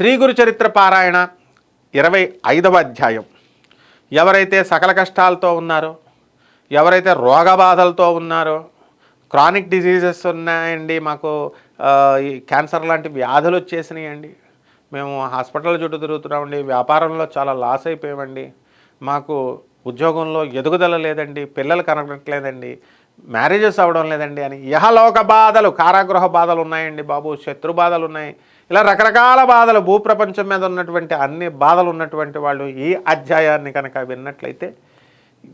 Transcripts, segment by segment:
శ్రీ గురు చరిత్ర పారాయణ ఇరవై ఐదవ అధ్యాయం. ఎవరైతే సకల కష్టాలతో ఉన్నారో ఎవరైతే రోగబాధలతో ఉన్నారో క్రానిక్ డిజీజెస్ ఉన్నాయండి మాకు ఈ క్యాన్సర్ లాంటి వ్యాధులు వచ్చేసినాయండి. మేము హాస్పిటల్ చుట్టూ తిరుగుతున్నామండి వ్యాపారంలో చాలా లాస్ అయిపోయామండి. మాకు ఉద్యోగంలో ఎదుగుదల లేదండి పిల్లలు కనగట్లేదండి మ్యారేజెస్ అవ్వడం లేదండి అని యహలోక బాధలు కారాగృహ బాధలు ఉన్నాయండి బాబు శత్రు బాధలు ఉన్నాయి. ఇలా రకరకాల బాధలు భూప్రపంచం మీద ఉన్నటువంటి అన్ని బాధలు ఉన్నటువంటి వాళ్ళు ఈ అధ్యాయాన్ని కనుక విన్నట్లయితే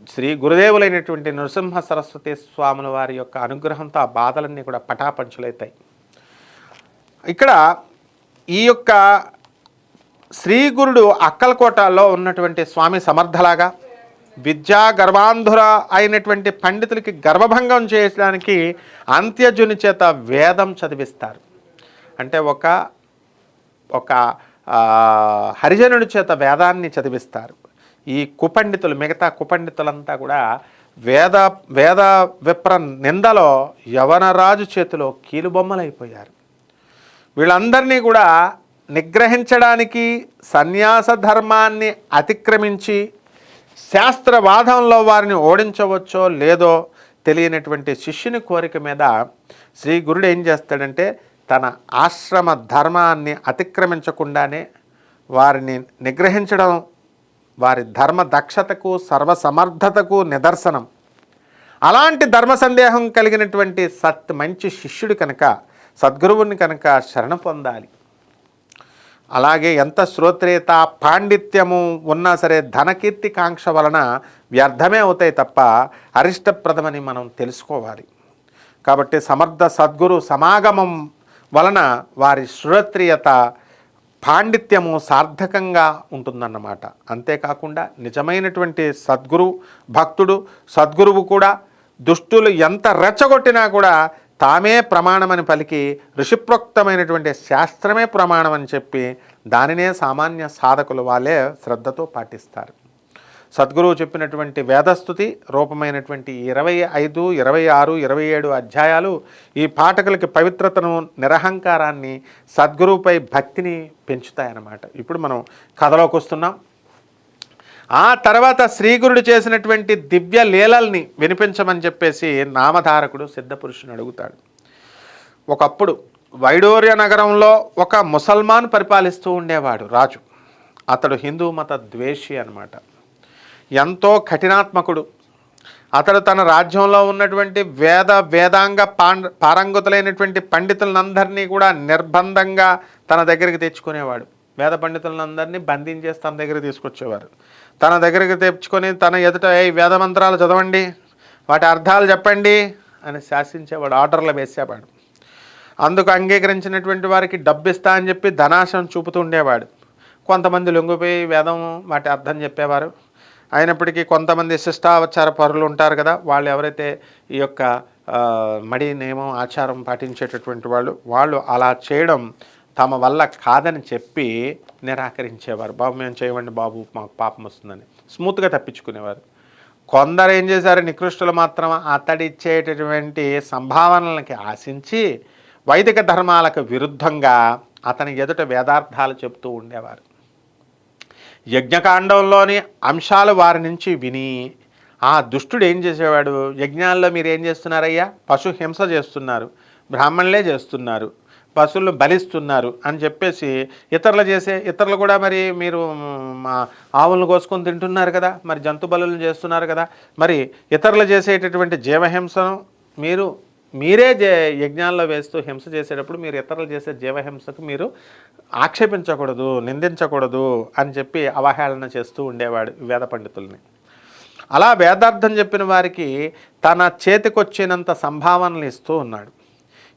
శ్రీ గురుదేవులైనటువంటి నృసింహ సరస్వతి స్వాముల వారి యొక్క అనుగ్రహంతో ఆ బాధలన్నీ కూడా పటాపంచులవుతాయి ఇక్కడ ఈ యొక్క శ్రీ గురుడు అక్కలకోటలో ఉన్నటువంటి స్వామి సమర్థలాగా విద్యా గర్వాంధుర అయినటువంటి పండితులకి గర్వభంగం చేయడానికి అంత్యజుని చేత వేదం చదివిస్తారు. అంటే ఒక ఒక హరిజనుడి చేత వేదాన్ని చదివిస్తారు. ఈ కుపండితులు మిగతా కుపండితులంతా కూడా వేద వేద విప్ర నిందలో యవనరాజు చేతిలో కీలుబొమ్మలైపోయారు. వీళ్ళందరినీ కూడా నిగ్రహించడానికి సన్యాస ధర్మాన్ని అతిక్రమించి శాస్త్రవాదంలో వారిని ఓడించవచ్చో లేదో తెలియనటువంటి శిష్యుని కోరిక మీద శ్రీ గురుడు ఏం చేస్తాడంటే తన ఆశ్రమ ధర్మాన్ని అతిక్రమించకుండానే వారిని నిగ్రహించడం వారి ధర్మ దక్షతకు సర్వసమర్థతకు నిదర్శనం. అలాంటి ధర్మ సందేహం కలిగినటువంటి సత్ మంచి శిష్యుడు కనుక సద్గురువుని కనుక శరణ పొందాలి. అలాగే ఎంత శ్రోత్రేత పాండిత్యము ఉన్నా సరే ధనకీర్తి కాంక్ష వలన వ్యర్థమే అవుతాయి తప్ప అరిష్టప్రదమని మనం తెలుసుకోవాలి. కాబట్టి సమర్థ సద్గురు సమాగమం వలన వారి సురత్రియత పాండిత్యము సార్థకంగా ఉంటుందన్నమాట. అంతేకాకుండా నిజమైనటువంటి సద్గురు భక్తుడు సద్గురువు కూడా దుష్టులు ఎంత రెచ్చగొట్టినా కూడా తామే ప్రమాణమని పలికి ఋషిప్రోక్తమైనటువంటి శాస్త్రమే ప్రమాణం అని చెప్పి దానినే సామాన్య సాధకులు వాళ్ళే శ్రద్ధతో పాటిస్తారు. సద్గురువు చెప్పినటువంటి వేదస్థుతి రూపమైనటువంటి ఇరవై ఐదు ఇరవై ఆరు ఇరవై ఏడు అధ్యాయాలు ఈ పాఠకులకి పవిత్రతను నిరహంకారాన్ని సద్గురువుపై భక్తిని పెంచుతాయన్నమాట. ఇప్పుడు మనం కథలోకి వస్తున్నాం. ఆ తర్వాత శ్రీగురుడు చేసినటువంటి దివ్య లీలల్ని వినిపించమని చెప్పేసి నామధారకుడు సిద్ధపురుషుని అడుగుతాడు. ఒకప్పుడు వైడూర్య నగరంలో ఒక ముసల్మాన్ పరిపాలిస్తూ ఉండేవాడు రాజు. అతడు హిందూ మత ద్వేషి అనమాట ఎంతో కఠినాత్మకుడు. అతడు తన రాజ్యంలో ఉన్నటువంటి వేద వేదాంగ పాండ పారంగతులైనటువంటి పండితులందరినీ కూడా నిర్బంధంగా తన దగ్గరికి తెచ్చుకునేవాడు. వేద పండితులందరినీ బంధించేసి తన దగ్గర తీసుకొచ్చేవారు. తన దగ్గరికి తెచ్చుకొని తన ఎదుట ఏ వేద మంత్రాలు చదవండి వాటి అర్థాలు చెప్పండి అని శాసించేవాడు ఆర్డర్లు వేసేవాడు. అందుకు అంగీకరించినటువంటి వారికి డబ్బు ఇస్తా అని చెప్పి ధనాశం చూపుతూ ఉండేవాడు. కొంతమంది లొంగిపోయి వేదం వాటి అర్థం చెప్పేవారు. అయినప్పటికీ కొంతమంది శిష్టావచార పరులు ఉంటారు కదా వాళ్ళు ఎవరైతే ఈ యొక్క మడి నియమం ఆచారం పాటించేటటువంటి వాళ్ళు వాళ్ళు అలా చేయడం తమ వల్ల కాదని చెప్పి నిరాకరించేవారు. బాబు మేము చేయమండి బాబు మాకు పాపం వస్తుందని. స్మూత్గా తప్పించుకునేవారు. కొందరు ఏం చేశారు నికృష్టులు మాత్రం అతడిచ్చేటటువంటి సంభావనలకి ఆశించి వైదిక ధర్మాలకు విరుద్ధంగా అతని ఎదుట వేదార్థాలు చెప్తూ ఉండేవారు. యజ్ఞకాండంలోని అంశాలు వారి నుంచి విని ఆ దుష్టుడు ఏం చేసేవాడు? యజ్ఞాల్లో మీరు ఏం చేస్తున్నారయ్యా? పశు హింస చేస్తున్నారు బ్రాహ్మణులే చేస్తున్నారు పశువులను బలిస్తున్నారు అని చెప్పేసి ఇతరులు చేసే ఇతరులు కూడా మరి మీరు మా ఆవులను కోసుకొని తింటున్నారు కదా మరి జంతు బలులను చేస్తున్నారు కదా మరి ఇతరులు చేసేటటువంటి జీవహింసను మీరు మీరే జే యజ్ఞాల్లో వేస్తూ హింస చేసేటప్పుడు మీరు ఇతరులు చేసే జీవహింసకు మీరు ఆక్షేపించకూడదు నిందించకూడదు అని చెప్పి అవహేళన చేస్తూ ఉండేవాడు వేద పండితుల్ని. అలా వేదార్థం చెప్పిన వారికి తన చేతికొచ్చినంత సంభావనలు ఇస్తూ ఉన్నాడు.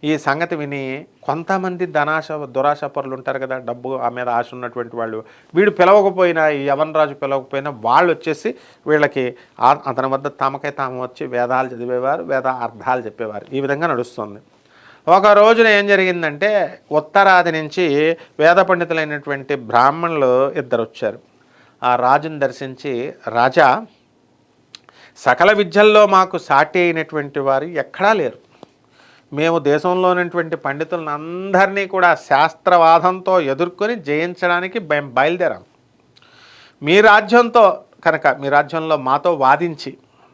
ఈ సంగతి విని కొంతమంది ధనాశ దురాశ పరులు ఉంటారు కదా డబ్బు ఆ మీద ఆశ ఉన్నటువంటి వాళ్ళు. వీడు పిలవకపోయినా ఈ యవన్ రాజు పిలవకపోయినా వాళ్ళు వచ్చేసి వీళ్ళకి అతని వద్ద తమకై తాము వచ్చి వేదాలు చదివేవారు వేద అర్థాలు చెప్పేవారు. ఈ విధంగా నడుస్తుంది. ఒక రోజున ఏం జరిగిందంటే ఉత్తరాది నుంచి వేద పండితులైనటువంటి బ్రాహ్మణులు ఇద్దరు వచ్చారు. ఆ రాజుని దర్శించి రాజా సకల విద్యల్లో మాకు సాటి అయినటువంటి వారు ఎక్కడా లేరు. మేము దేశంలోనటువంటి పండితులను అందరినీ కూడా శాస్త్రవాదంతో ఎదుర్కొని జయించడానికి మేము బయలుదేరాం. మీ రాజ్యంతో కనుక మీ రాజ్యంలో మాతో వాదించి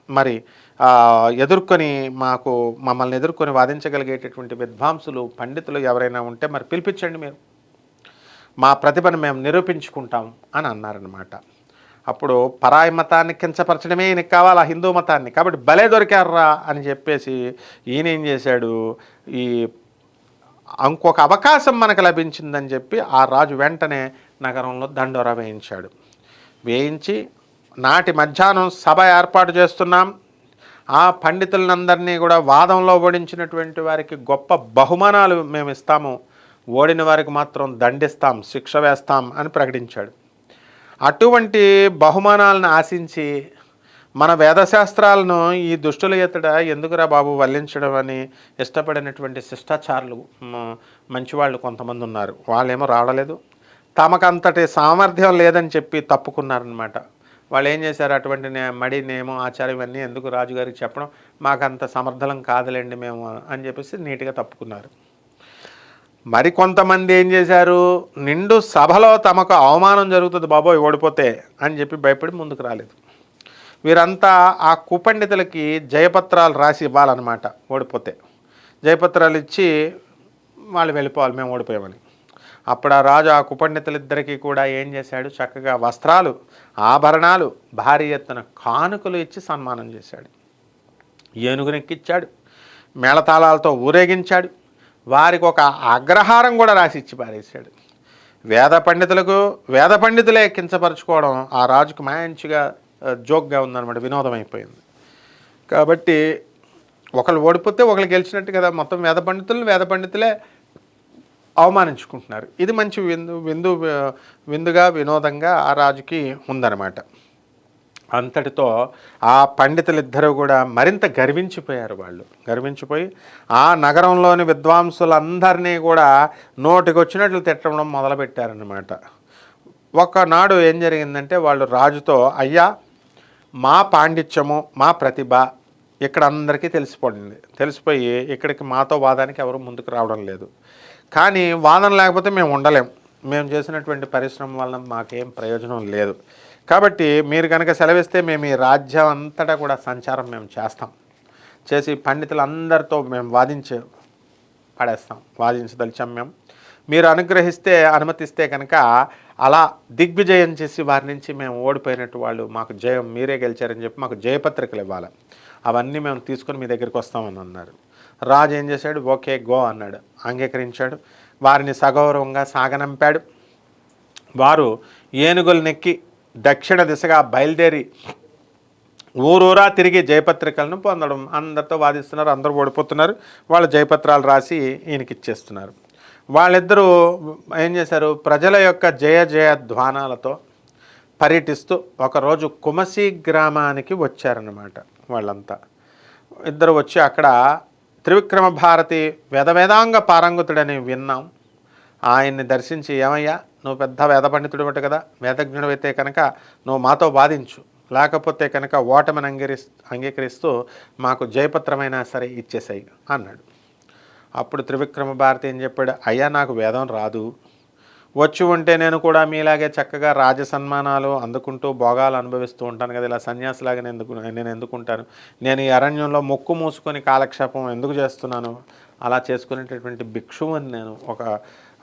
మరి ఎదుర్కొని మాకు మమ్మల్ని ఎదుర్కొని వాదించగలిగేటటువంటి విద్వాంసులు పండితులు ఎవరైనా ఉంటే మరి పిలిపించండి మీరు. మా ప్రతిభను మేము నిరూపించుకుంటాం అని అన్నారనమాట అప్పుడు పరాయి మతాన్ని కించపరచడమే ఈయనకి కావాలి ఆ హిందూ మతాన్ని. కాబట్టి భలే దొరికారా అని చెప్పేసి ఈయన ఏం చేశాడు? ఈ ఇంకొక అవకాశం మనకు లభించిందని చెప్పి ఆ రాజు వెంటనే నగరంలో దండోరా వేయించాడు. వేయించి నాటి మధ్యాహ్నం సభ ఏర్పాటు చేస్తున్నాం. ఆ పండితులందరినీ కూడా వాదంలో ఓడించినటువంటి వారికి గొప్ప బహుమానాలు మేము ఇస్తాము. ఓడిన వారికి మాత్రం దండిస్తాం శిక్ష వేస్తాం అని ప్రకటించాడు. అటువంటి బహుమానాలను ఆశించి మన వేదశాస్త్రాలను ఈ దుష్టుల ఎత్తడ ఎందుకురా బాబు వల్లించడం అని ఇష్టపడినటువంటి శిష్టాచారులు మంచివాళ్ళు కొంతమంది ఉన్నారు. వాళ్ళేమో రావడలేదు. తమకంతటి సామర్థ్యం లేదని చెప్పి తప్పుకున్నారనమాట వాళ్ళు ఏం చేశారు? అటువంటి నే- మడి నేమో ఆచారం ఇవన్నీ ఎందుకు రాజుగారికి చెప్పడం? మాకంత సమర్థలం కాదులేండి మేము అని చెప్పేసి నీట్గా తప్పుకున్నారు. మరి కొంతమంది ఏం చేశారు? నిండు సభలో తమకు అవమానం జరుగుతుంది బాబోయ్ ఓడిపోతే అని చెప్పి భయపడి ముందుకు రాలేదు. వీరంతా ఆ కుపండితులకి జయపత్రాలు రాసి ఇవ్వాలన్నమాట ఓడిపోతే. జయపత్రాలు ఇచ్చి వాళ్ళు వెళ్ళిపోవాలి మేము ఓడిపోయామని. అప్పుడు ఆ రాజు ఆ కుపండితులిద్దరికీ కూడా ఏం చేశాడు? చక్కగా వస్త్రాలు ఆభరణాలు భారీ ఎత్తున కానుకలు ఇచ్చి సన్మానం చేశాడు. ఏనుగునెక్కిచ్చాడు. మేళతాళాలతో ఊరేగించాడు. వారికి ఒక అగ్రహారం కూడా రాసి ఇచ్చి పారేశాడు. వేద పండితులకు వేద పండితులే కించపరచుకోవడం ఆ రాజుకు మంచిగా జోక్గా ఉందన్నమాట వినోదం అయిపోయింది కాబట్టి ఒకళ్ళు ఓడిపోతే ఒకళ్ళు గెలిచినట్టు కదా మొత్తం వేద పండితులు వేద పండితులే అవమానించుకుంటున్నారు. ఇది మంచి విందు విందు విందుగా వినోదంగా ఆ రాజుకి ఉందన్నమాట. అంతటితో ఆ పండితులిద్దరూ కూడా మరింత గర్వించిపోయారు వాళ్ళు. గర్వించిపోయి ఆ నగరంలోని విద్వాంసులందరినీ కూడా నోటికొచ్చినట్లు తిట్టడం మొదలుపెట్టారనమాట ఒకనాడు ఏం జరిగిందంటే వాళ్ళు రాజుతో అయ్యా మా పాండిత్యము మా ప్రతిభ ఇక్కడ అందరికీ తెలిసిపోయింది. తెలిసిపోయి ఇక్కడికి మాతో వాదానికి ఎవరు ముందుకు రావడం లేదు. కానీ వాదన లేకపోతే మేము ఉండలేం. మేము చేసినటువంటి పరిశ్రమ వలన మాకేం ప్రయోజనం లేదు. కాబట్టి మీరు కనుక సెలవిస్తే మేము ఈ రాజ్యం అంతటా కూడా సంచారం మేము చేస్తాం. చేసి పండితులందరితో మేము వాదించే పడేస్తాం వాదించదలిచాం మేము. మీరు అనుగ్రహిస్తే అనుమతిస్తే కనుక అలా దిగ్విజయం చేసి వారి నుంచి మేము ఓడిపోయినట్టు వాళ్ళు మాకు జయం మీరే గెలిచారని చెప్పి మాకు జయపత్రికలు ఇవ్వాలి. అవన్నీ మేము తీసుకొని మీ దగ్గరికి వస్తామని అన్నారు. రాజు ఏం చేశాడు? ఓకే గో అన్నాడు. అంగీకరించాడు. వారిని సగౌరవంగా సాగనంపాడు. వారు ఏనుగులు నెక్కి దక్షిణ దిశగా బయలుదేరి ఊరూరా తిరిగి జయపత్రికలను పొందడం. అందరితో వాదిస్తున్నారు అందరూ ఓడిపోతున్నారు. వాళ్ళు జయపత్రాలు రాసి ఈయనకి ఇచ్చేస్తున్నారు. వాళ్ళిద్దరూ ఏం చేశారు? ప్రజల యొక్క జయ జయ ధ్వానాలతో పర్యటిస్తూ ఒకరోజు కుమసి గ్రామానికి వచ్చారన్నమాట వాళ్ళంతా. ఇద్దరు వచ్చి అక్కడ త్రివిక్రమ భారతి వేదవేదాంగ పారంగతుడని పారంగుతుడని విన్నాం. ఆయన్ని దర్శించి ఏమయ్యా? నువ్వు పెద్ద వేద పండితుడు కదా వేదజ్ఞుడు అయితే కనుక నువ్వు మాతో బాధించు లేకపోతే కనుక ఓటమిని అంగీరి అంగీకరిస్తూ మాకు జయపత్రమైనా సరే ఇచ్చేసాయి అన్నాడు. అప్పుడు త్రివిక్రమ భారతి ఏం చెప్పాడు అయ్యా నాకు వేదం రాదు. వచ్చి ఉంటే నేను కూడా మీలాగే చక్కగా రాజ సన్మానాలు అందుకుంటూ భోగాలు అనుభవిస్తూ ఉంటాను కదా ఇలా సన్యాసిలాగా నేను ఎందుకు నేను ఎందుకుంటాను? నేను ఈ అరణ్యంలో మొక్కు మూసుకొని కాలక్షేపం ఎందుకు చేస్తున్నాను? అలా చేసుకునేటటువంటి భిక్షువుని నేను ఒక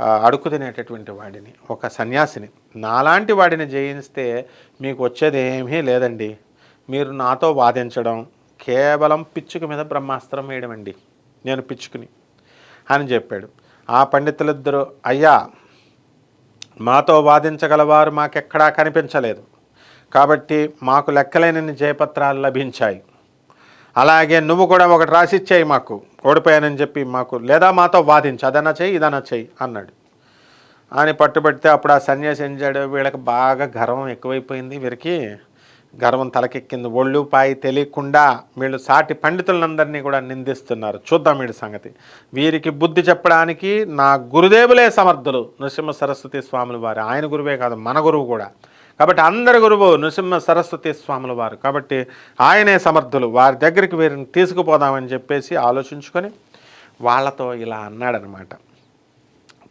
ఆ, తినేటటువంటి వాడిని ఒక సన్యాసిని. నాలాంటి వాడిని జయిస్తే మీకు వచ్చేది ఏమీ లేదండి. మీరు నాతో వాదించడం కేవలం పిచ్చుక మీద బ్రహ్మాస్త్రం వేయడం అండి నేను పిచ్చుకుని అని చెప్పాడు. ఆ పండితులిద్దరూ అయ్యా మాతో వాదించగలవారు మాకెక్కడా కనిపించలేదు. కాబట్టి మాకు లెక్కలేని జయపత్రాలు లభించాయి. అలాగే నువ్వు కూడా ఒకటి రాసిచ్చాయి మాకు. ఓడిపోయానని చెప్పి మాకు లేదా మాతో వాదించు అదన్నా చెయ్యి ఇదన్నా చెయ్యి అన్నాడు. అని పట్టుబడితే అప్పుడు ఆ సన్యాసి ఏం చేయడు వీళ్ళకి బాగా గర్వం ఎక్కువైపోయింది. వీరికి గర్వం తలకెక్కింది. ఒళ్ళు పాయి తెలియకుండా వీళ్ళు సాటి పండితులందరినీ కూడా నిందిస్తున్నారు. చూద్దాం వీడి సంగతి. వీరికి బుద్ధి చెప్పడానికి నా గురుదేవులే సమర్థులు. నృసింహ సరస్వతి స్వాములు వారు. ఆయన గురువే కాదు మన గురువు కూడా. కాబట్టి అందరి గురువు నృసింహ సరస్వతి స్వాముల వారు. కాబట్టి ఆయనే సమర్థులు. వారి దగ్గరికి వీరిని తీసుకుపోదామని చెప్పేసి ఆలోచించుకొని వాళ్ళతో ఇలా అన్నాడనమాట.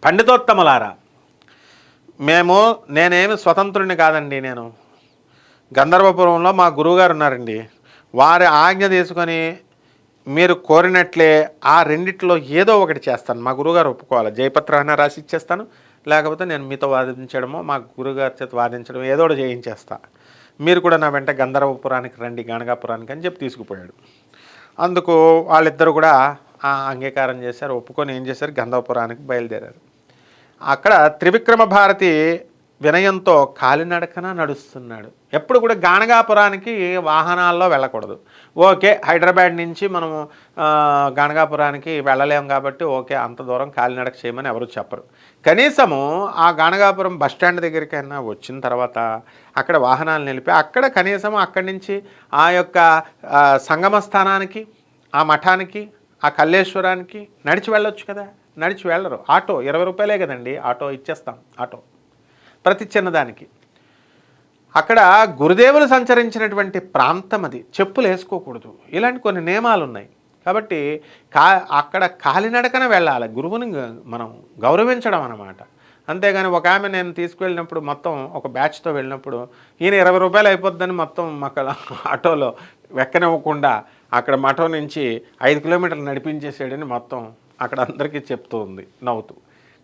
పండితోత్తములారా మేము నేనేమి స్వతంత్రుని కాదండి నేను. గంధర్వపురంలో మా గురువుగారు ఉన్నారండి. వారి ఆజ్ఞ తీసుకొని మీరు కోరినట్లే ఆ రెండిట్లో ఏదో ఒకటి చేస్తాను. మా గురువుగారు ఒప్పుకోవాలి. జయపత్రాన్ని రాసి ఇచ్చేస్తాను. లేకపోతే నేను మీతో వాదించడమో మా గురుగారి చేత వాదించడం ఏదో ఒకటి చేయించేస్తా. మీరు కూడా నా వెంట గంధర్వపురానికి రండి గణగాపురానికి అని చెప్పి తీసుకుపోయాడు. అందుకు వాళ్ళిద్దరు కూడా ఆ అంగీకారం చేశారు ఒప్పుకొని ఏం చేశారు? గంధవపురానికి బయలుదేరారు. అక్కడ త్రివిక్రమ భారతి వినయంతో కాలినడకన నడుస్తున్నాడు. ఎప్పుడు కూడా గాణగాపురానికి వాహనాల్లో వెళ్ళకూడదు. ఓకే హైదరాబాద్ నుంచి మనము గానగాపురానికి గాణగాపురానికి కాబట్టి ఓకే అంత దూరం కాలినడక చేయమని ఎవరు చెప్పరు. కనీసము ఆ గాణగాపురం బస్ స్టాండ్ దగ్గరికైనా వచ్చిన తర్వాత అక్కడ వాహనాలు నిలిపి అక్కడ కనీసం అక్కడి నుంచి ఆ యొక్క సంగమ స్థానానికి ఆ మఠానికి ఆ కల్లేశ్వరానికి నడిచి వెళ్ళొచ్చు కదా. నడిచి వెళ్ళరు. ఆటో ఇరవై రూపాయలే కదండి. ఆటో ఇచ్చేస్తాం. ఆటో. ప్రతి చిన్నదానికి. అక్కడ గురుదేవులు సంచరించినటువంటి ప్రాంతం అది. చెప్పులు వేసుకోకూడదు. ఇలాంటి కొన్ని నియమాలు ఉన్నాయి కాబట్టి కా అక్కడ కాలినడకన వెళ్ళాలి. గురువుని మనం గౌరవించడం అన్నమాట. అంతేగాని ఒక ఆమె నేను తీసుకువెళ్ళినప్పుడు మొత్తం ఒక బ్యాచ్తో వెళ్ళినప్పుడు ఈయన ఇరవై రూపాయలు అయిపోద్దని మొత్తం మాకు ఆటోలో వెక్కనివ్వకుండా అక్కడ మఠం నుంచి ఐదు కిలోమీటర్లు నడిపించేసాడని మొత్తం అక్కడ అందరికీ చెప్తూ ఉంది. నవ్వుతూ.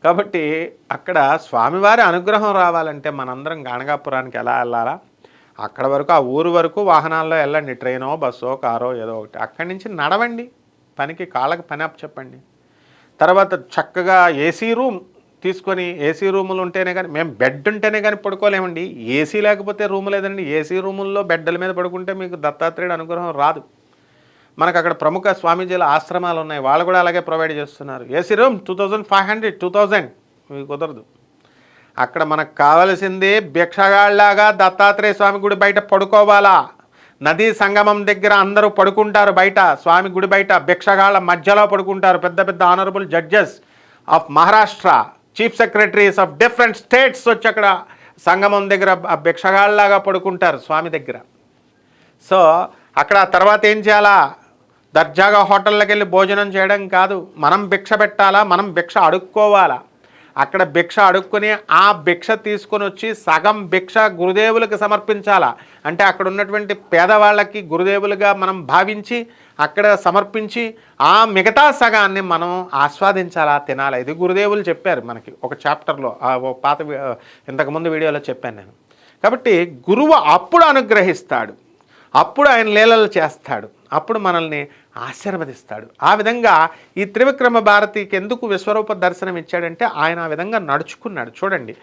కాబట్టి అక్కడ స్వామివారి అనుగ్రహం రావాలంటే మనందరం గాణగాపురానికి ఎలా వెళ్ళాలా? అక్కడ వరకు ఆ ఊరు వరకు వాహనాల్లో వెళ్ళండి. ట్రైనో బస్సో కారో ఏదో ఒకటి. అక్కడి నుంచి నడవండి. పనికి కాళ్ళకి పని అప్ చెప్పండి. తర్వాత చక్కగా ఏసీ రూమ్ తీసుకొని ఏసీ రూములు ఉంటేనే కానీ మేము బెడ్ ఉంటేనే కానీ పడుకోలేమండి. ఏసీ లేకపోతే రూమ్ లేదండి. ఏసీ రూముల్లో బెడ్ల మీద పడుకుంటే మీకు దత్తాత్రేయుడు అనుగ్రహం రాదు. మనకు అక్కడ ప్రముఖ స్వామీజీల ఆశ్రమాలు ఉన్నాయి. వాళ్ళు కూడా అలాగే ప్రొవైడ్ చేస్తున్నారు. AC room two thousand five hundred two thousand మీకు కుదరదు. అక్కడ మనకు కావలసింది భిక్షగాళ్ళలాగా దత్తాత్రేయ స్వామి గుడి బయట పడుకోవాలా. నదీ సంగమం దగ్గర అందరూ పడుకుంటారు బయట. స్వామి గుడి బయట భిక్షగాళ్ళ మధ్యలో పడుకుంటారు. పెద్ద పెద్ద honourable judges of Maharashtra chief secretaries of different states వచ్చి అక్కడ సంగమం దగ్గర ఆ భిక్షగాళ్ళలాగా పడుకుంటారు స్వామి దగ్గర. సో అక్కడ ఆ తర్వాత ఏం చేయాలా? దర్జాగా హోటళ్ళకి వెళ్ళి భోజనం చేయడం కాదు. మనం భిక్ష పెట్టాలా? మనం భిక్ష అడుక్కోవాలా? అక్కడ భిక్ష అడుక్కుని ఆ భిక్ష తీసుకొని వచ్చి సగం భిక్ష గురుదేవులకు సమర్పించాలా? అంటే అక్కడ ఉన్నటువంటి పేదవాళ్ళకి గురుదేవులుగా మనం భావించి అక్కడ సమర్పించి ఆ మిగతా సగాన్ని మనం ఆస్వాదించాలా తినాలా? ఇది గురుదేవులు చెప్పారు మనకి ఒక చాప్టర్లో పాత ఇంతకుముందు వీడియోలో చెప్పాను నేను. కాబట్టి గురువు అప్పుడు అనుగ్రహిస్తాడు. అప్పుడు ఆయన లీలలు చేస్తాడు. అప్పుడు మనల్ని ఆశీర్వదిస్తాడు. ఆ విధంగా ఈ త్రివిక్రమ భారతికి ఎందుకు విశ్వరూప దర్శనం ఇచ్చాడంటే ఆయన ఆ విధంగా నడుచుకున్నాడు. చూడండి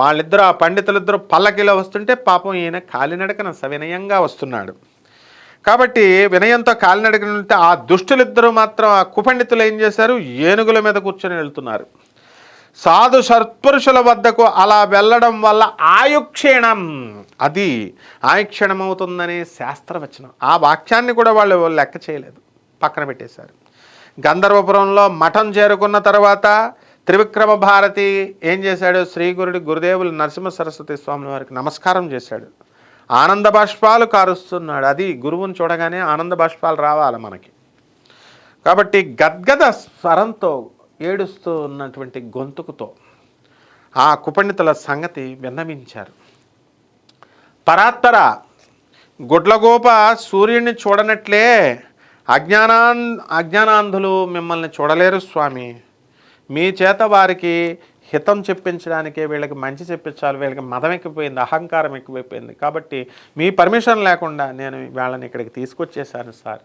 వాళ్ళిద్దరు ఆ పండితులిద్దరూ పల్లకిలో వస్తుంటే పాపం ఈయన కాలినడకన సవినయంగా వస్తున్నాడు. కాబట్టి వినయంతో కాలినడకన ఉంటే ఆ దుష్టులిద్దరూ మాత్రం ఆ కుపండితులు ఏం చేశారు? ఏనుగుల మీద కూర్చొని వెళ్తున్నారు. సాధు సత్పురుషుల వద్దకు అలా వెళ్ళడం వల్ల ఆయుక్షీణం. అది ఆయుక్షీణం శాస్త్రవచనం. ఆ వాక్యాన్ని కూడా వాళ్ళు లెక్క చేయలేదు. పక్కన పెట్టేశారు. గంధర్వపురంలో మఠం చేరుకున్న తర్వాత త్రివిక్రమ భారతి ఏం చేశాడు? శ్రీగురుడి గురుదేవులు నరసింహ సరస్వతి స్వామి వారికి నమస్కారం చేశాడు. ఆనంద బాష్పాలు కారుస్తున్నాడు. అది గురువుని చూడగానే ఆనంద బాష్పాలు రావాలి మనకి. కాబట్టి గద్గద స్వరంతో ఏడుస్తూ ఉన్నటువంటి గొంతుకుతో ఆ కుపండితుల సంగతి విన్నవించారు. పరాత్పర గుడ్లగోప సూర్యుడిని చూడనట్లే అజ్ఞానాన్ అజ్ఞానాంధులు మిమ్మల్ని చూడలేరు స్వామి. మీ చేత వారికి హితం చెప్పించడానికే వీళ్ళకి మంచి చెప్పించాలి వీళ్ళకి మదం ఎక్కిపోయింది అహంకారం ఎక్కువైపోయింది కాబట్టి మీ పర్మిషన్ లేకుండా నేను వాళ్ళని ఇక్కడికి తీసుకొచ్చేసాను సార్.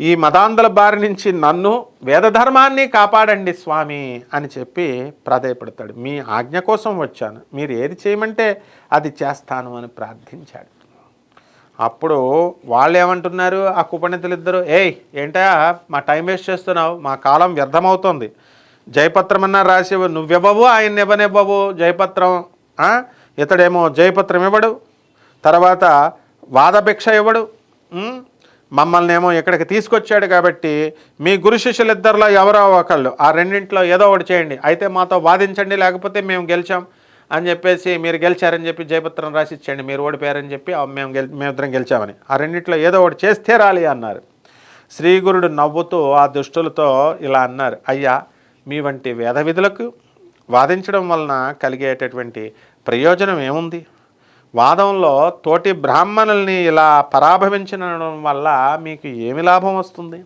ఈ మతాంధుల బారి నుంచి నన్ను వేదధర్మాన్ని కాపాడండి స్వామి అని చెప్పి ప్రాధాయపడతాడు. మీ ఆజ్ఞ కోసం వచ్చాను. మీరు ఏది చేయమంటే అది చేస్తాను అని ప్రార్థించాడు. అప్పుడు వాళ్ళు ఏమంటున్నారు? ఆ కుపణితులిద్దరు ఏయ్ ఏంటా? మా టైం వేస్ట్ చేస్తున్నావు. మా కాలం వ్యర్థమవుతుంది. జయపత్రం అన్నా రాసి నువ్వివ్వవు? ఆయన ఇవ్వనివ్వవు. జయపత్రం ఇతడేమో జయపత్రం ఇవ్వడు. తర్వాత వాదభిక్ష ఇవ్వడు. మమ్మల్ని ఏమో ఇక్కడికి తీసుకొచ్చాడు కాబట్టి మీ గురు శిష్యులిద్దరిలో ఎవరో ఒకళ్ళు ఆ రెండింటిలో ఏదో ఒకటి చేయండి. అయితే మాతో వాదించండి లేకపోతే మేము గెలిచాం అని చెప్పేసి మీరు గెలిచారని చెప్పి జయపత్రం రాసి ఇచ్చేయండి మీరు ఓడిపోయారని చెప్పి మేము గెలి మేమిద్దరం గెలిచామని. ఆ రెండింటిలో ఏదో ఒకటి చేస్తే రాలి అన్నారు. శ్రీగురుడు నవ్వుతూ ఆ దుష్టులతో ఇలా అన్నారు అయ్యా మీ వంటి వేద విధులకు వాదించడం వలన కలిగేటటువంటి ప్రయోజనం ఏముంది? వాదంలో తోటి బ్రాహ్మణుల్ని ఇలా పరాభవించడం వల్ల మీకు ఏమి లాభం వస్తుంది?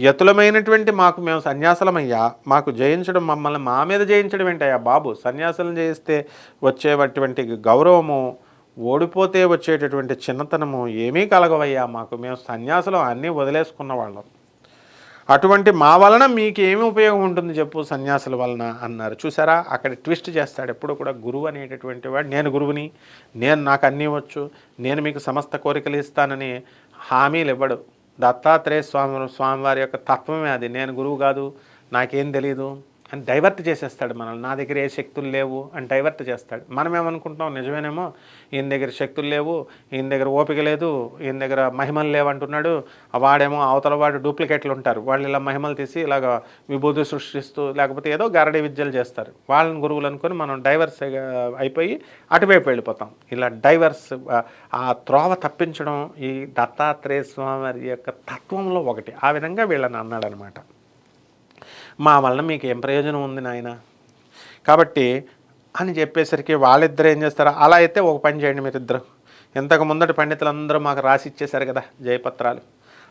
యతులమైనటువంటి మాకు మేము సన్యాసులమయ్యా మాకు జయించడం మమ్మల్ని మా మీద జయించడం ఏంటయ్యా బాబు? సన్యాసులను జయిస్తే వచ్చేటటువంటి గౌరవము ఓడిపోతే వచ్చేటటువంటి చిన్నతనము ఏమీ కలగవయ్యా మాకు. మేము సన్యాసులం అన్నీ వదిలేసుకున్న వాళ్ళం. అటువంటి మా వలన మీకు ఏమి ఉపయోగం ఉంటుంది చెప్పు సన్యాసుల వలన అన్నారు. చూసారా? అక్కడ ట్విస్ట్ చేస్తాడు. ఎప్పుడు కూడా గురువు అనేటటువంటి వాడు నేను గురువుని నేను నాకు అన్నీ వచ్చు నేను మీకు సమస్త కోరికలు ఇస్తానని హామీలు ఇవ్వడు దత్తాత్రేయ స్వామి స్వామివారి యొక్క తత్వమే అది. నేను గురువు కాదు నాకేం తెలియదు అని డైవర్ట్ చేసేస్తాడు మనల్ని. నా దగ్గర ఏ శక్తులు లేవు అని డైవర్ట్ చేస్తాడు. మనం ఏమనుకుంటున్నాం నిజమేనేమో? ఈయన దగ్గర శక్తులు లేవు ఈయన దగ్గర ఓపిక లేదు ఈయన దగ్గర మహిమలు లేవంటున్నాడు వాడేమో అవతల వాడు డూప్లికేట్లు ఉంటారు. వాళ్ళు ఇలా మహిమలు తీసి ఇలాగ విభూతి సృష్టిస్తూ లేకపోతే ఏదో గారడీ విద్యలు చేస్తారు. వాళ్ళని గురువులు అనుకొని మనం డైవర్స్ అయిపోయి అటువైపు వెళ్ళిపోతాం. ఇలా డైవర్స్ ఆ త్రోవ తప్పించడం ఈ దత్తాత్రేయ స్వామి వారి యొక్క తత్వంలో ఒకటి. ఆ విధంగా వీళ్ళని అన్నాడనమాట. మా వలన మీకు ఏం ప్రయోజనం ఉంది నాయన? కాబట్టి అని చెప్పేసరికి వాళ్ళిద్దరు ఏం చేస్తారు? అలా అయితే ఒక పని చేయండి మీరిద్దరు. ఇంతకు ముందటి పండితులందరూ మాకు రాసి ఇచ్చేశారు కదా జయపత్రాలు.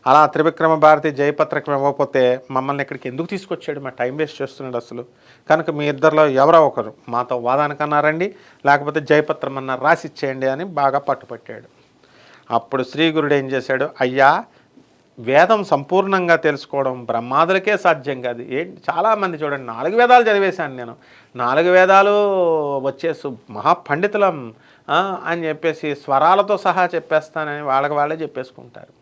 అలా త్రివిక్రమ భారతి జయపత్రకం ఇవ్వకపోతే మమ్మల్ని ఇక్కడికి ఎందుకు తీసుకొచ్చాడు? మా టైం వేస్ట్ చేస్తున్నాడు అసలు. కనుక మీ ఇద్దరిలో ఎవరో ఒకరు మాతో వాదానికన్నారండి లేకపోతే జయపత్రం అన్న రాసి ఇచ్చేయండి అని బాగా పట్టుపట్టాడు. అప్పుడు శ్రీ గురుడు ఏం చేశాడు? అయ్యా వేదం సంపూర్ణంగా తెలుసుకోవడం బ్రహ్మాదులకే సాధ్యం కాదు. ఏంటి చాలామంది చూడండి నాలుగు వేదాలు చదివేశాను నేను. నాలుగు వేదాలు వచ్చేసి మహాపండితులం అని చెప్పేసి స్వరాలతో సహా చెప్పేస్తానని వాళ్ళకి వాళ్ళే చెప్పేసుకుంటారు.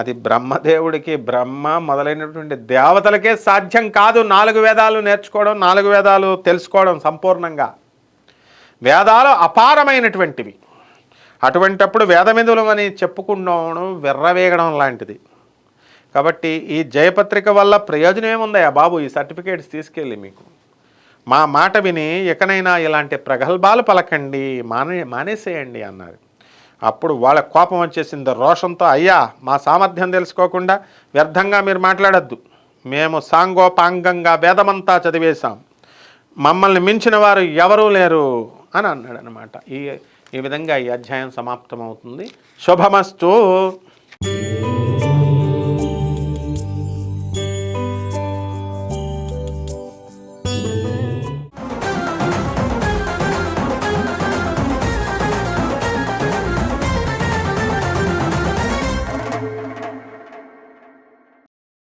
అది బ్రహ్మదేవుడికి బ్రహ్మ మొదలైనటువంటి దేవతలకే సాధ్యం కాదు నాలుగు వేదాలు నేర్చుకోవడం నాలుగు వేదాలు తెలుసుకోవడం సంపూర్ణంగా. వేదాలు అపారమైనటువంటివి. అటువంటప్పుడు వేదమిదులం అని చెప్పుకుండడం విర్రవేగడం లాంటిది. కాబట్టి ఈ జయపత్రిక వల్ల ప్రయోజనం ఏముందయ్యా బాబు? ఈ సర్టిఫికేట్స్ తీసుకెళ్ళి మీకు. మా మాట విని ఎకనైనా ఇలాంటి ప్రగల్భాలు పలకండి మానే మానేసేయండి అన్నారు. అప్పుడు వాళ్ళ కోపం వచ్చేసింది రోషంతో అయ్యా మా సామర్థ్యం తెలుసుకోకుండా వ్యర్థంగా మీరు మాట్లాడద్దు. మేము సాంగోపాంగంగా వేదమంతా చదివేశాం. మమ్మల్ని మించిన వారు ఎవరూ లేరు అని అన్నాడు అనమాట ఈ ఈ విధంగా ఈ అధ్యాయం సమాప్తమవుతుంది. శుభమస్తు.